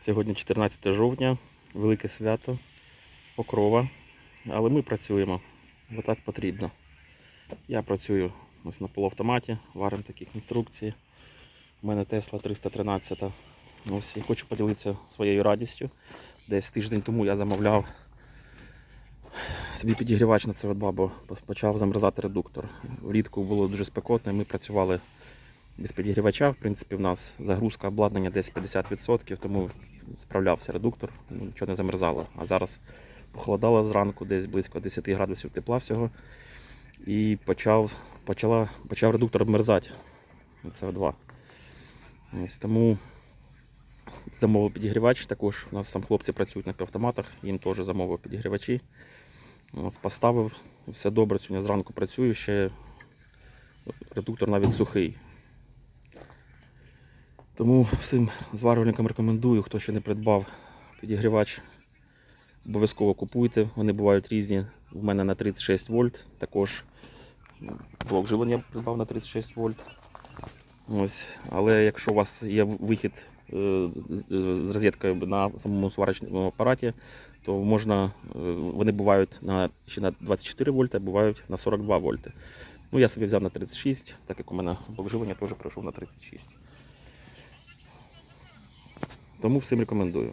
Сьогодні 14 жовтня, велике свято, покрова. Але ми працюємо, бо так потрібно. Я працюю ось на полуавтоматі, варимо такі конструкції. У мене Тесла 313. Ось і хочу поділитися своєю радістю. Десь тиждень тому я замовляв собі підігрівач на CO2, бо почав замерзати редуктор. Влітку було дуже спекотно, ми працювали без підігрівача. В принципі, в нас загрузка обладнання десь 50%, тому справлявся редуктор, ну, нічого не замерзало. А зараз похолодало зранку, десь близько 10 градусів тепла всього. І почав, почала, почав редуктор обмерзати на СО2. Ось тому замовив підігрівач. Також у нас там хлопці працюють на півавтоматах, їм теж замовив підігрівачі. Ось Поставив, все добре, сьогодні зранку працюю, ще редуктор навіть сухий. Тому всім зварювальникам рекомендую, хто ще не придбав підігрівач, обов'язково купуйте. Вони бувають різні. У мене на 36 вольт, також блок живлення я придбав на 36 вольт. Ось. Але якщо у вас є вихід е, з з розеткою на самому сварочному апараті, то можна, е, вони бувають на, ще на 24 вольти, а бувають на 42 вольти. Ну, я собі взяв на 36, так як у мене блок живлення теж пройшов на 36. Тому всім рекомендую.